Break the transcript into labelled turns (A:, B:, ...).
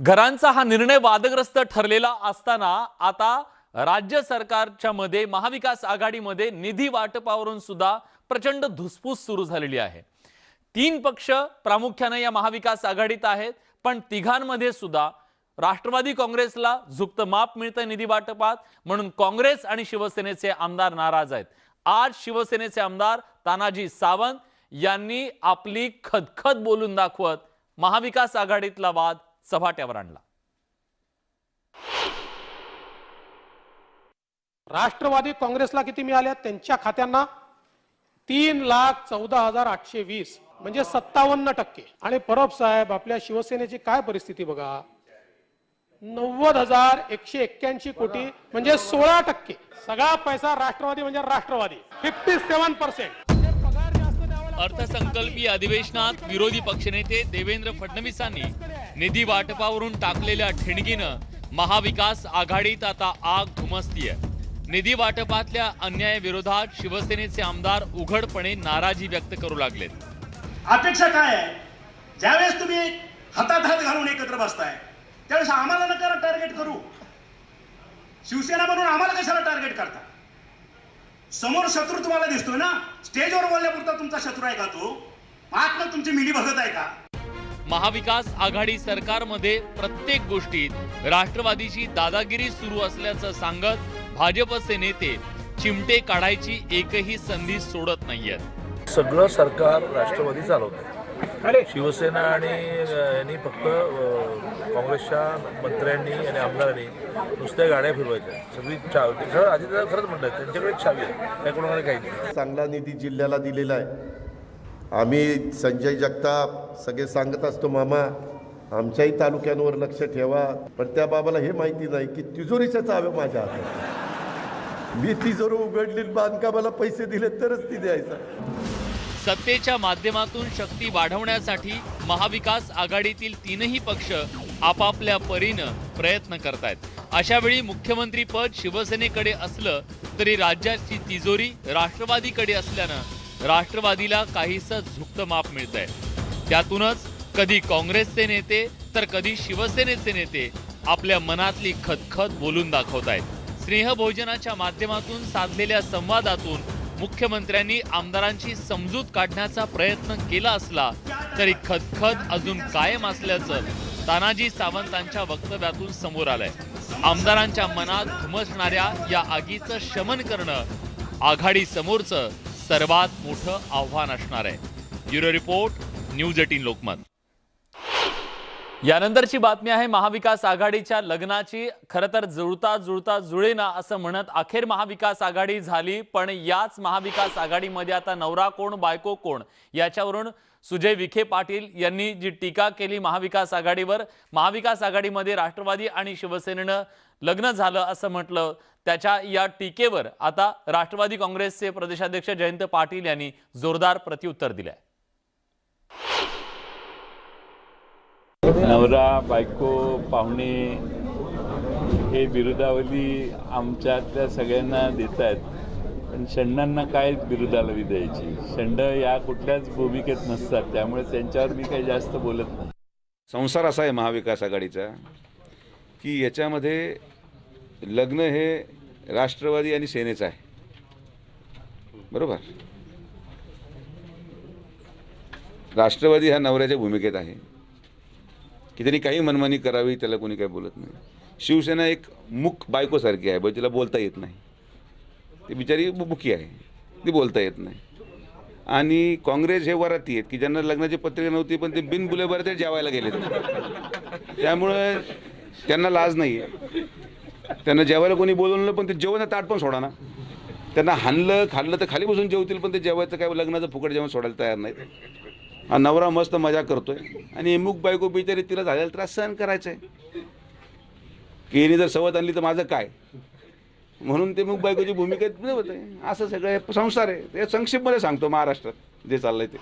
A: घरांचा हा निर्णय वादग्रस्त ठरलेला असताना आता राज्य सरकारच्या मध्ये महाविकास आघाडीमध्ये निधी वाटपावरून सुद्धा प्रचंड धुसफूस सुरू झालेली आहे. तीन पक्ष प्रामुख्याने या महाविकास आघाडीत आहेत पण तिघांमध्ये सुद्धा राष्ट्रवादी काँग्रेसला झुकतं माप मिळतं निधी वाटपात म्हणून काँग्रेस आणि शिवसेनेचे आमदार नाराज आहेत. आज शिवसेनेचे आमदार तानाजी सावंत यांनी आपली खदखद बोलून दाखवत महाविकास आघाडीतला वाद चव्हाट्यावर आणला.
B: राष्ट्रवादी काँग्रेसला किती मिळाल्या त्यांच्या खात्यांना तीन लाख चौदा हजार आठशे वीस म्हणजे सत्तावन्न टक्के. आणि परब साहेब आपल्या शिवसेनेची काय परिस्थिती बघा? नव्वद हजार एकशे एक्क्याऐंशी कोटी म्हणजे सोळा टक्के. सगळा पैसा राष्ट्रवादी म्हणजे राष्ट्रवादी. फिफ्टी सेव्हन पर्सेंट
A: अर्थसंकल्पीय अधिवेशनात विरोधी पक्षनेते देवेंद्र फडणवीसांनी निधी वाटपावरून टाकलेल्या ठिणगीनं महाविकास आघाडीत आता आग घुमसतीय निधी वाटपातल्या अन्यायाविरोधात शिवसेनेचे आमदार उघडपणे नाराजी व्यक्त करू लागलेत.
C: अपेक्षा काय आहे? ज्यावेळेस तुम्ही हातात हात घालून एकत्र बसताय त्यावेळेस आम्हाला नका टार्गेट करू. शिवसेना म्हणून आम्हाला कशाला टार्गेट करता? समोर शत्रू तुम्हाला दिसतोय ना? स्टेजवर बोलण्यापुरता तुमचा शत्रू आहे का तो? आतनं तुमची मिली भगत आहे का?
A: महाविकास आघाडी सरकारमध्ये प्रत्येक गोष्टीत राष्ट्रवादीची दादागिरी सुरू असल्याचं सांगत भाजपचे नेते चिमटे काढायची एकही संधी सोडत नाहीयेत.
D: सगळं सरकार राष्ट्रवादी चालवतं शिवसेना आणि यांनी फक्त काँग्रेसच्या मंत्र्यांनी आणि आमदारांनी नुसत्या गाड्या फिरवायच्या. सगळी चाव ते खरं आधी खरंच म्हणतात त्यांच्याकडे एक चावी आहे. त्या कोणाकडे काही नाही.
E: चांगला निधी जिल्ह्याला दिलेला आहे. आम्ही संजय जगताप सगळे सांगत असतो मामा आमच्याही तालुक्यांवर लक्ष ठेवा. पण त्या बाबाला हे माहिती नाही की तिजोरीच्या चाव्या माझ्या हातात मी तिजोरी उघडली बांधकामाला पैसे दिले तरच ती द्यायचा.
A: सत्तेच्या माध्यमातून शक्ती वाढवण्यासाठी महाविकास आघाडीतील तीनही पक्ष आपापल्या परीनं प्रयत्न करतायत. अशा वेळी मुख्यमंत्री पद शिवसेनेकडे असलं तरी राज्याची तिजोरी राष्ट्रवादीकडे असल्यानं राष्ट्रवादीला काहीसं झुकतं माप मिळतंय. त्यातूनच कधी काँग्रेसचे नेते तर कधी शिवसेनेचे नेते आपल्या मनातली खतखत बोलून दाखवतायत. स्नेहभोजनाच्या माध्यमातून साधलेल्या संवादातून मुख्यमंत्र्यांनी आमदारांची समजूत काढण्याचा प्रयत्न केला असला तरी खदखद अजून कायम असल्याचं तानाजी सावंतांच्या वक्तव्यातून समोर आलंय. आमदारांच्या मनात घुमसणाऱ्या या आगीचं शमन करणं आघाडी समोरचं सर्वात मोठं आव्हान असणार आहे. Bureau report news eighteen Lokmat. यानंतरची बातमी आहे महाविकास आघाडीच्या लग्नाची. खरं तर जुळता जुळता जुळेना असं म्हणत अखेर महाविकास आघाडी झाली पण याच महाविकास आघाडीमध्ये आता नवरा कोण बायको कोण? याच्यावरून सुजय विखे पाटील यांनी जी टीका केली महाविकास आघाडीवर महाविकास आघाडीमध्ये राष्ट्रवादी आणि शिवसेनेनं लग्न झालं असं म्हटलं. त्याच्या या टीकेवर आता राष्ट्रवादी काँग्रेसचे प्रदेशाध्यक्ष जयंत पाटील यांनी जोरदार प्रत्युत्तर दिलंय.
F: नवरा बायको पाहुणे हे बिरुदावली आमच्यातल्या सगळ्यांना देत आहेत पण षंडांना काय बिरुदावली द्यायची? षंड या कुठल्याच भूमिकेत नसतात. त्यामुळे त्यांच्यावर मी काही जास्त बोलत नाही.
G: संसार असा आहे महाविकास आघाडीचा की याच्यामध्ये लग्न हे राष्ट्रवादी आणि सेनेचं आहे. बरोबर? राष्ट्रवादी हा नवऱ्याच्या भूमिकेत आहे. की त्यांनी काही मनमानी करावी त्याला कोणी काही बोलत नाही. शिवसेना एक मुख बायकोसारखी आहे बरं तिला बोलता येत नाही. ती बिचारी मुखी आहे ती बोलता येत नाही. आणि काँग्रेस हे वराती आहेत की ज्यांना लग्नाची पत्रिका नव्हती पण ते बिनबुले बरं ते जेवायला गेलेत. त्यामुळं त्यांना लाज नाही आहे त्यांना जेवायला कोणी बोलवलं पण ते जेवण ताट पण सोडा ना. त्यांना हाणलं खाल्लं तर खाली बसून जेवतील पण ते जेवायचं काय लग्नाचं फुकट जेवण सोडायला तयार नाहीत. नवरा मस्त मजा करतोय. आणि मुक बायको बिचारी तिला झालेला त्रास सहन करायचा आहे की हिने जर सवत आणली तर माझं काय? म्हणून ते मुख बायकोची भूमिका होत आहे असं सगळं संसार आहे. ते संक्षिप्तमध्ये सांगतो महाराष्ट्रात जे चाललंय ते.